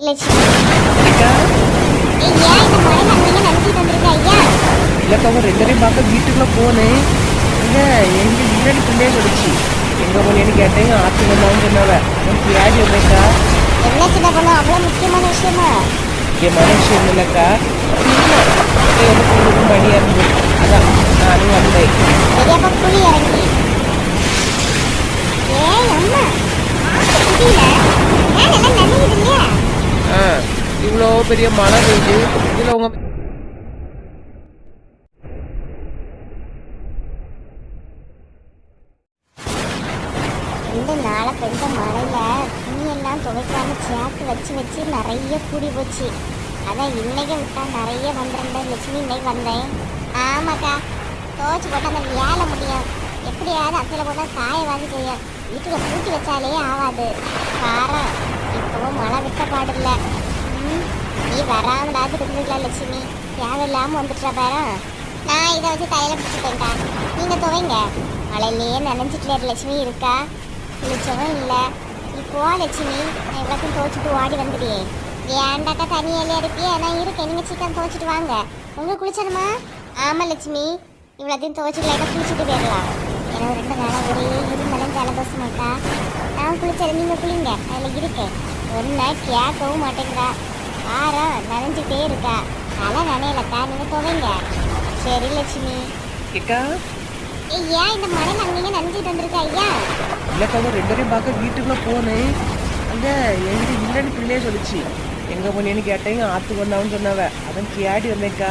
இந்த நினைச்சிட்டு வந்திருக்க ஐயா இல்லக்கா பார்க்க வீட்டுக்குள்ள போனேன் இங்க எங்க இல்லைன்னு பிள்ளைய சொல்லிச்சு எங்க போனேன்னு கேட்டேன் ஆத்து வந்தான்னு சொன்னவ அதான் பியாடி வந்தேக்கா என்ன சின்ன பொண்ணு அவ்வளவு முக்கியமான விஷயமா முக்கியமான விஷயம் இல்லைக்கா சும்மா அப்படியே வந்து பொழுதுக்கும் மணியா இருந்து அதான் நானும் வந்தேன் பெரியப்பா புளி இறங்கி ஏய் அம்மா புரியல ஏன் எல்லாம் நனையுது இல்லையா ஆ இவ்வளோ பெரிய மழை பெய்யுது இதில் உங்க ரெண்டு நாளா பெஞ்ச மழையில துணியெல்லாம் துவைக்காம சேர்த்து வச்சு வச்சு நிறைய கூடி போச்சு. அதான் இன்னைக்கு விட்டா நிறைய வந்துருந்தேன் லட்சுமி இன்னைக்கு வந்தேன். ஆமாக்கா துவைச்சு போட்டா அந்த வேலை முடியும். எப்படியாவது அசையில் போட்டால் காய வாங்கி செய்யும். வீட்டுல பூட்டி வச்சாலே ஆகாது காரம் இப்பவும் மழை விட்ட பாடில்ல ம், நீ வராமடாது இருந்துக்கலாம் லட்சுமி. தேவையில்லாமல் வந்துட்டா பாரு. நான் இதை வச்சு தையில பிடிச்சிட்டேன்டா. நீங்கள் துவைங்க. மழையிலேயே நினைஞ்சிட்டு லட்சுமி. இருக்கா? குளிச்சவும் இல்லை. இப்போ லட்சுமி. நான் எல்லாத்தையும் துவைச்சிட்டு ஓடி வந்துடுயே ஏன்டாக்கா தனியாலே இருப்பியே நான் இருக்கேன் நீங்கள் சீக்கிரம் துவைச்சிட்டு வாங்க. உங்களுக்கு குளிச்சணுமா ஆமாம் லட்சுமி. இவ்வளோத்தையும் துவைச்சிட்டு லைட்டாக குளிச்சுட்டு போயிடலாம். எனக்கு ரெண்டு நாளாக ஒரே இருமலும் ஜலதோஷமாக்கா நான் குளிச்சது நீங்க குளிங்க. அதில் இருக்கேன் ஒன்றா கேட்கவும் மாட்டேங்கிறா. ஆரம் நனைஞ்சிட்டே இருக்கா. தலை நனையலக்கா நீங்க துவைங்க. சரி லட்சுமி. ஏய், ஏன் இந்த மழை நன்மைங்க நனைஞ்சிட்டு வந்திருக்க ஐயா. இல்லக்கா ரெண்டு பேரையும் பார்க்க வீட்டுக்குள்ள போனேன் அங்க எங்க இல்லைன்னு பிள்ளைய சொல்லிச்சு. எங்க போனேன்னு கேட்டேன் ஆத்து வந்தான்னு சொன்னவ. அதான் பியாடி வந்தேக்கா.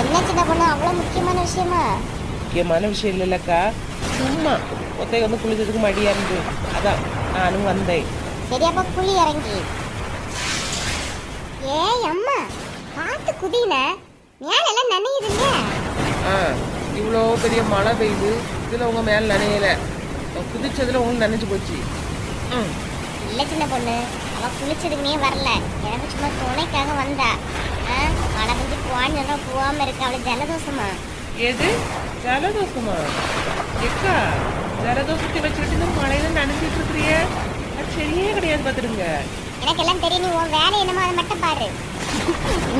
என்ன சின்ன பொண்ணு? அவ்வளோ முக்கியமான விஷயமா? முக்கியமான விஷயம் இல்லைல்லக்கா. சும்மா ஒத்தை வந்து குளிச்சதுக்கு மடியா இருந்து. அதான் நானும் வந்தேன். சரி அப்ப புளி இறங்கி. ஏய் அம்மா பார்த்து குதின மேலெல்லாம் நனையுது இல்லையா ஆ இவ்வளோ பெரிய மழை பெய்யுது இதில் உங்க மேல நனையல. நான் குதிச்சதுல உங்களுக்கு நனைஞ்சு போச்சு. ம். இல்ல சின்ன பொண்ணு அவ குளிச்சதுக்குனே வரல. எனக்கு சும்மா துணைக்காக வந்தா. ஆ, மழை பெஞ்சு போவான்னு சொன்னா போவாம இருக்க அவளுக்கு ஜலதோஷமா? எது? ஜலதோஷமா? எக்கா ஜலதோஷத்தை வச்சுக்கிட்டு இந்த மழையில நனைஞ்சிட்டு இருக்கிறிய. அது சரியே கிடையாது பார்த்துடுங்க எனக்கு எல்லாம் தெரியும் நீ உன் வேலை என்னமோ அதை மட்டும் பாரு.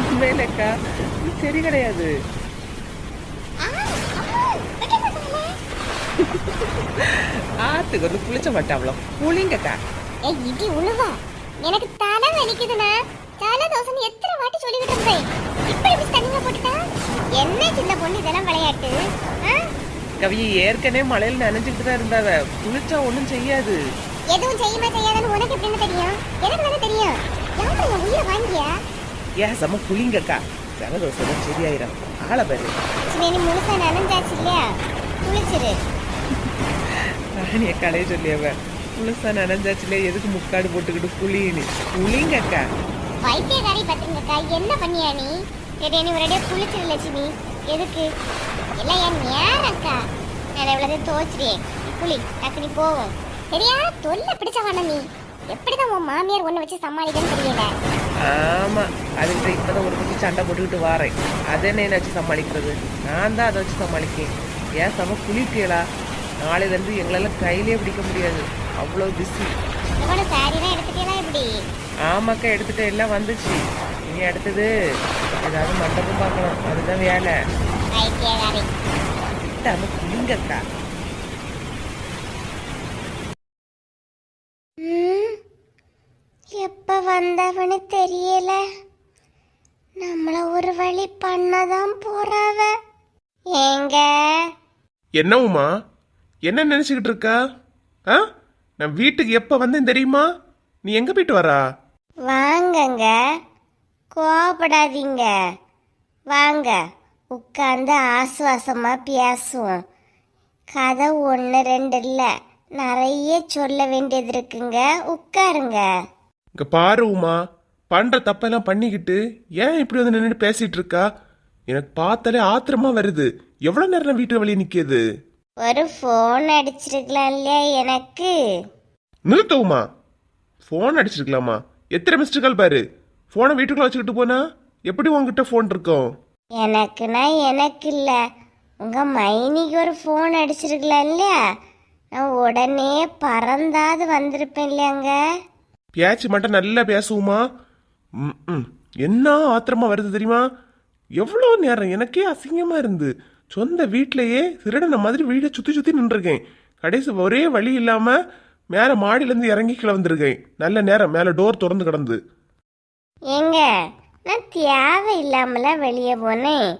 உண்மையிலக்கா? சரி கிடையாது. ஆத்துக்கு வந்து குளிச்ச மாட்டாவளோ குளிங்கக்கா ஏய் இடி உழுவா. எனக்கு தலை வலிக்குதுண்ணா. ஜலதோஷம் எத்தனை வாட்டி சொல்லிக்கிட்டு இருந்தேன். இப்படி இப்படி தண்ணிங்க போட்டுட்டா? என்ன சின்ன பொண்ணு இதெல்லாம் விளையாட்டு? ஆ? கவியை ஏற்கனவே மழையில நனைஞ்சுக்கிட்டு தான் இருந்தாவ. குளிச்சா ஒன்றும் செய்யாது. எதுவும் செய்யுமா செய்யாதுன்னு உனக்கு எப்படின்னு தெரியும்? எனக்கு தானே தெரியும். யாரும் என் உயிரை வாங்கியா? ஏன் செம்ம குளிங்கக்கா ஜலதோஷம் சரியாயிரும். ஆளை பாரு. நீ முழுசா நனைஞ்சாச்சு இல்லையா? குளிச்சிரு. ராணி அக்காலே சொல்லியவ முழுசா நனைஞ்சாச்சுல எதுக்கு முக்காடு போட்டுக்கிட்டு குளின்னு குளிங்கக்கா வைத்தியக்காரி பத்திரிங்கக்கா என்ன பண்ணியா நீ? சரி நீ ஒரே குளிச்சிரு லட்சுமி. எதுக்கு? எல்லாம் என் நேரக்கா நான் எவ்வளவு தோச்சிட்டேன். குளி டக்குனி போவோம். சரியா தொல்லை பிடிச்சவான நீ. எப்படிதான் உன் மாமியார் ஒண்ணு வச்சு சமாளிக்கன்னு தெரியல? ஆமா அதுக்கிட்ட இப்பதான் ஒரு பக்கம் சண்டை போட்டுக்கிட்டு வாரேன். அதை என்ன வச்சு சமாளிக்கிறது? நான் தான் அதை வச்சு சமாளிக்கேன். ஏன் செம குளிப்பீங்களா நாளையில இருந்து எங்களெல்லாம் கையிலே பிடிக்க முடியாது. அவ்வளோ பிஸி சாரிலாம் ஆமாக்கா எடுத்துட்டு எல்லாம் வந்துச்சு. இனி அடுத்தது ஏதாவது மண்டபம் பார்க்கணும் அதுதான் வேலை. விட்டாம குளிங்கக்கா ம், எப்ப வந்தவனு தெரியல. நம்மள ஒரு வழி பண்ணதான் போறாவ. ஏங்க? என்ன உமா? என்ன நினைச்சுக்கிட்டு இருக்கா? ஆ? நான் வீட்டுக்கு எப்ப வந்தேன் தெரியுமா? நீ எங்க போயிட்டு வரா? வாங்கங்க. கோபப்படாதீங்க வாங்க. உட்காந்து ஆசுவாசமா பேசுவோம். கதை ஒன்று ரெண்டு இல்லை. நிறைய சொல்ல வேண்டியது இருக்குங்க. உட்காருங்க. இங்க பாரு உமா பண்ற தப்பெல்லாம் பண்ணிக்கிட்டு ஏன் இப்படி வந்து நின்று பேசிட்டு இருக்கா? எனக்கு பார்த்தாலே ஆத்திரமா வருது. எவ்வளவு நேரம் வீட்டு வெளியே நிக்கிது? ஒரு ஃபோன் அடிச்சிருக்கலாம் இல்லையா எனக்கு? நிறுத்த உமா. ஃபோன் அடிச்சிருக்கலாமா? எத்தனை மிஸ்டு கால் பாரு. ஃபோனை வீட்டுக்குள்ள வச்சுக்கிட்டு போனா எப்படி உன்கிட்ட ஃபோன் இருக்கும்? எனக்குன்னா எனக்கு இல்லை. உங்கள் மைனிக்கு ஒரு ஃபோன் அடிச்சிருக்கலாம் இல்லையா? நான் உடனே பறந்தாது வந்திருப்பேன் இல்லையாங்க பேச்சு மட்டும் நல்லா பேசுவோமா? ம், ம். என்ன ஆத்திரமா வருது தெரியுமா? எவ்வளோ நேரம்? எனக்கே அசிங்கமாக இருந்து. சொந்த வீட்டிலேயே திருடன மாதிரி வீடை சுற்றி சுற்றி நின்றுருக்கேன். கடைசி ஒரே வழி இல்லாமல் மேலே மாடியிலேருந்து இறங்கி கீழே நல்ல நேரம். மேலே டோர் திறந்து கிடந்து. ஏங்க நான் தேவை இல்லாமலாம் வெளியே போனேன்.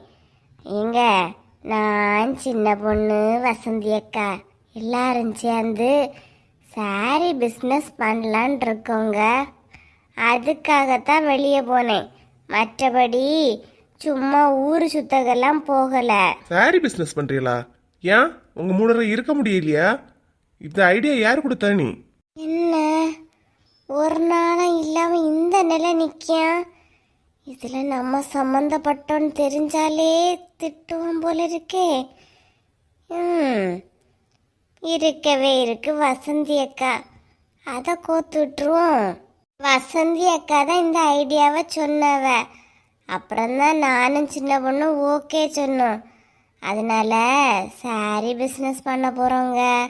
ஏங்க நான் சின்ன பொண்ணு வசந்தி அக்கா எல்லாரும் சேர்ந்து சாரி பிஸ்னஸ் பண்ணலான் இருக்கோங்க அதுக்காகத்தான் வெளியே போனேன். மற்றபடி சும்மா ஊர் சுத்தகெல்லாம் போகலை. சாரி பிஸ்னஸ் பண்றீங்களா? ஏன்? உங்க மூணரை இருக்க முடியலையா? இந்த ஐடியா யார் கொடுத்தா நீ? என்ன? ஒரு நாளும் இல்லாம இந்த நிலை நிற்கும் இதுல நம்ம சம்மந்தப்பட்டோன்னு தெரிஞ்சாலே திட்டுவோம் போல இருக்கே. ம் இருக்கவே இருக்கு வசந்தி அக்கா. அதை கோத்து விட்டுருவோம். வசந்தி அக்கா தான் இந்த ஐடியாவை சொன்னவ. அப்புறம்தான் நானும் சின்ன பொண்ணும் ஓகே சொன்னோம். அதனால சாரி பிஸ்னஸ் பண்ண போகிறோங்க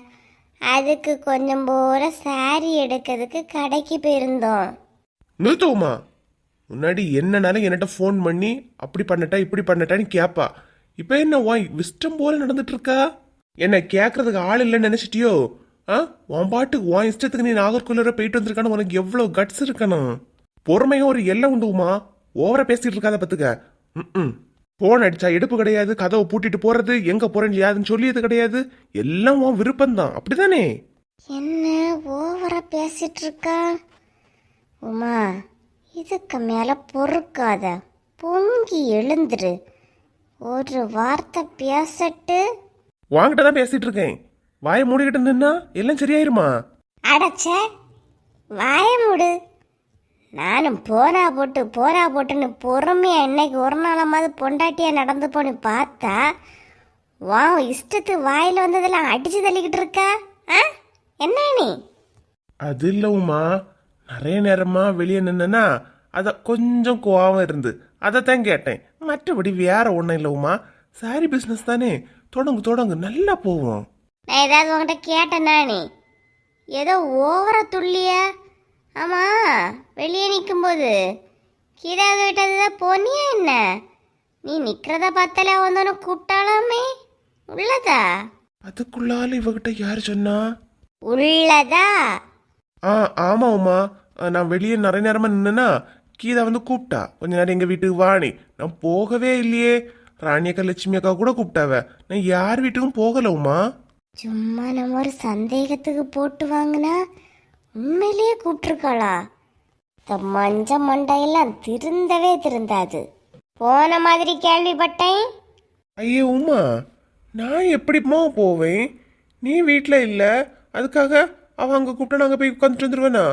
அதுக்கு கொஞ்சம் போகிற சாரி எடுக்கிறதுக்கு கடைக்கு போயிருந்தோம். நிறுத்துவோமா முன்னாடி என்னனாலும் என்கிட்ட ஃபோன் பண்ணி அப்படி பண்ணட்டா இப்படி பண்ணட்டான்னு கேப்பா. இப்போ என்ன வாய் விஷ்டம் போல நடந்துட்டு இருக்கா? என்ன கேட்கறதுக்கு ஆள் இல்லைன்னு நினைச்சிட்டியோ? ஆ? உன் பாட்டுக்கு உன் இஷ்டத்துக்கு நீ நாகர்கோயிலூர போயிட்டு வந்திருக்கானு உனக்கு எவ்வளோ கட்ஸ் இருக்கணும்? பொறுமையும் ஒரு எல்லை உண்டுமா? ஓவரா பேசிட்டு இருக்காத பத்துக்க. ம் ஃபோன் அடிச்சா எடுப்பு கிடையாது கதவை பூட்டிட்டு போறது எங்க போறேன்னு யாருன்னு சொல்லியது கிடையாது. எல்லாம் உன் விருப்பம்தான். அப்படிதானே என்ன ஓவரா பேசிட்டு இருக்கா? உமா இதுக்கு மேல பொறுக்காத. பொங்கி எழுந்துரு. ஒரு வார்த்தை பேசட்டு வாங்கிட்ட தான் பேசிட்டு இருக்கேன் வாயை மூடிக்கிட்டு நின்னா எல்லாம் சரியாயிருமா? அடைச்ச வாய மூடு. நானும் போரா போட்டு போரா போட்டுன்னு பொறுமையா இன்னைக்கு ஒரு நாளமாவது பொண்டாட்டியா நடந்து போன்னு பார்த்தா வா இஷ்டத்து வாயில வந்ததெல்லாம் அடிச்சு தள்ளிக்கிட்டு இருக்கா? ஆ? என்ன நீ? அது இல்ல உமா. நிறைய நேரமா வெளியே நின்னா அத கொஞ்சம் கோவம் இருந்து அதைத்தான் கேட்டேன். மற்றபடி வேற ஒன்றும் இல்லை உமா. சாரி பிஸ்னஸ் தானே. தொடங்கு தொடங்கு நல்லா போவோம் நான் ஏதாவது உன்கிட்ட கேட்டேனா நீ ஏதோ ஓவரா துள்ளிய? ஆமா வெளியே நிற்கும்போது கீதாவது விட்டது போனியா என்ன? நீ நிக்கிறத பார்த்தாலே வந்தோன்னு கூப்பிட்டாலாமே? உள்ளதா? அதுக்குள்ளால இவகிட்ட யாரு சொன்னா? உள்ளதா? ஆ ஆமா உமா. நான் வெளியே நிறைய நேரமா நின்னா கீதா வந்து கூப்பிட்டா. கொஞ்ச நேரம் எங்க வீட்டுக்கு வாணி நான் போகவே இல்லையே. ராணி அக்கா லட்சுமி அக்கா கூட கூப்பிட்டாவ. நான் யார் வீட்டுக்கும் போகல உமா? சும்மா நம்ம ஒரு சந்தேகத்துக்கு போட்டு வாங்கினா உண்மையிலேயே கூப்பிட்டுருக்காளா? இந்த மஞ்ச மண்டையெல்லாம் திருந்தவே திருந்தாது. போன மாதிரி கேள்விப்பட்டேன். ஐயே உமா நான் எப்படிம்மா போவேன்? நீ வீட்டில் இல்லை அதுக்காக அவன் அங்கே கூப்பிட்டா நாங்கள் போய் உட்காந்துட்டு வந்துடுவேனா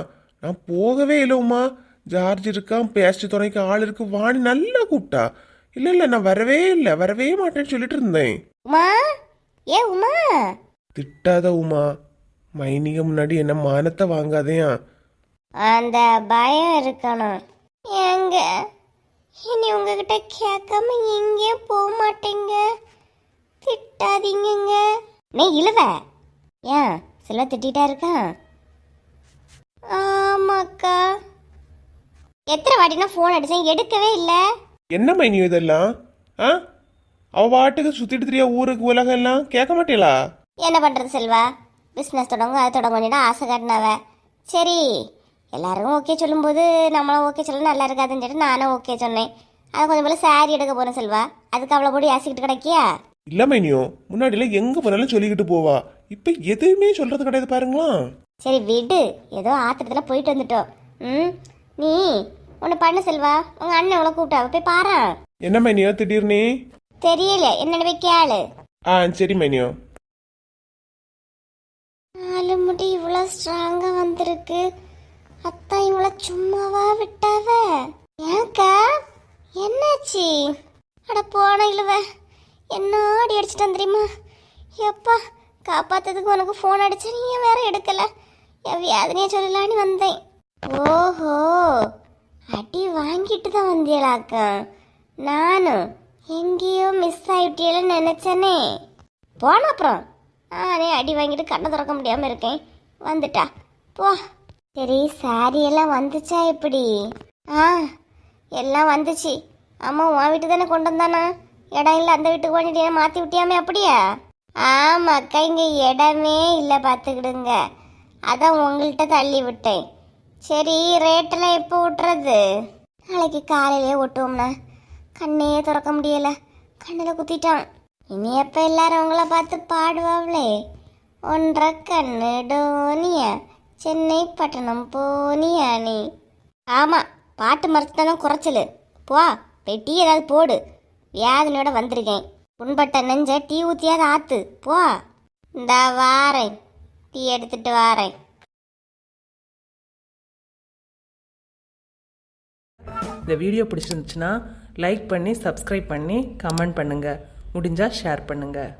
நான் போகவே இல்லை உமா. ஜார்ஜ் இருக்கான் பேஸ்ட் துணைக்கு ஆள் இருக்கு வாணி நல்லா கூப்பிட்டா. இல்லை இல்லை நான் வரவே இல்லை. வரவே மாட்டேன்னு சொல்லிட்டு இருந்தேன். உமா? ஏ உமா? திட்டாத உமா. மைனிக முன்னாடி என்ன மானத்தை வாங்காதேயா? அந்த பயம் இருக்கணும். ஏங்க இனி உங்ககிட்ட கேட்காம எங்கேயும் போக மாட்டேங்க. திட்டாதீங்கங்க. நீ இழுவ. ஏன்? சில திட்டிட்டா இருக்கா? ஆமாக்கா. எத்தனை வாட்டினா ஃபோன் அடிச்சேன்? எடுக்கவே இல்லை. என்ன மைனி இதெல்லாம்? ஆ? அவ பாட்டுக்கு சுத்திட்டு தெரியா ஊருக்கு உலகம் எல்லாம் கேட்க மாட்டீங்களா என்ன பண்ணுறது செல்வா? பிஸ்னஸ் தொடங்க அது தொடங்க ஆசை காட்டினவ. சரி எல்லாரும் ஓகே சொல்லும்போது நம்மளும் ஓகே சொல்ல நல்லா இருக்காதுன்னு சொல்லிட்டு நானும் ஓகே சொன்னேன். அது கொஞ்சம் போல சாரி எடுக்க போகிறேன் செல்வா. அதுக்கு அவ்வளோ போடி ஆசிக்கிட்டு கிடைக்கியா? இல்ல மைனியோ முன்னாடிலாம் எங்க போனாலும் சொல்லிக்கிட்டு போவா. இப்ப எதுவுமே சொல்றது கிடையாது பாருங்களா சரி விடு. ஏதோ ஆத்திரத்தில் போயிட்டு வந்துட்டோம். ம்? நீ ஒன்று பண்ணு செல்வா. உங்கள் அண்ணன் எவ்வளோ கூப்பிட்டா. போய் பாரு. என்ன மைனியோ திடீர்னு தெரியல. என்னன்னு போய் கேளு. ஆ சரி மைனியோ. நாலு முடி இவ்வளோ ஸ்ட்ராங்காக வந்திருக்கு. அத்தா இவ்வளோ சும்மாவா விட்டாவ? ஏன்க்கா என்னாச்சு? அட போன இழுவ. என்ன ஆடி அடிச்சிட்டான் தெரியுமா? எப்பா காப்பாத்ததுக்கு உனக்கு ஃபோன் அடிச்சா நீ வேற எடுக்கல? என் வேதனையை சொல்லலான்னு வந்தேன். ஓஹோ. அடி வாங்கிட்டு தான் வந்தியலாக்கா. நானும் எங்கேயோ மிஸ் ஆகிட்டேன்னு நினச்சனே. போன அப்புறம். நானே அடி வாங்கிட்டு கண்ணை திறக்க முடியாமல் இருக்கேன். வந்துட்டா. போ. சரி சாரி எல்லாம் வந்துச்சா எப்படி? ஆ எல்லாம் வந்துச்சு. அம்மா உன் வீட்டு தானே கொண்டு வந்தானா? இடம் இல்லை அந்த வீட்டுக்கு பண்ணிட்டு மாற்றி விட்டியாமே அப்படியா? ஆமாக்கா இங்கே இடமே இல்லை பார்த்துக்கிடுங்க. அதான் உங்கள்கிட்ட தள்ளி விட்டேன். சரி ரேட்டெல்லாம் எப்போ விட்டுறது நாளைக்கு காலையிலே ஒட்டுவோம்ண்ணா கண்ணே திறக்க முடியல. கண்ணில் குத்திட்டான். இனி எப்போ எல்லாரும் அவங்கள பார்த்து பாடுவாங்களே? ஒன்றரை கண்ணு டோனியா சென்னை பட்டணம் போனியா நீ? ஆமாம் பாட்டு மரத்து குறைச்சல் போ போய் டீ ஏதாவது போடு. வியாதனையோட வந்திருக்கேன். புண்பட்ட நெஞ்ச டீ ஊற்றியாவது ஆத்து. போ. இந்த வாரேன். டீ எடுத்துட்டு வாரேன். இந்த வீடியோ பிடிச்சிருந்துச்சுன்னா லைக் பண்ணி சப்ஸ்கிரைப் பண்ணி கமெண்ட் பண்ணுங்கள் முடிஞ்சால் ஷேர் பண்ணுங்கள்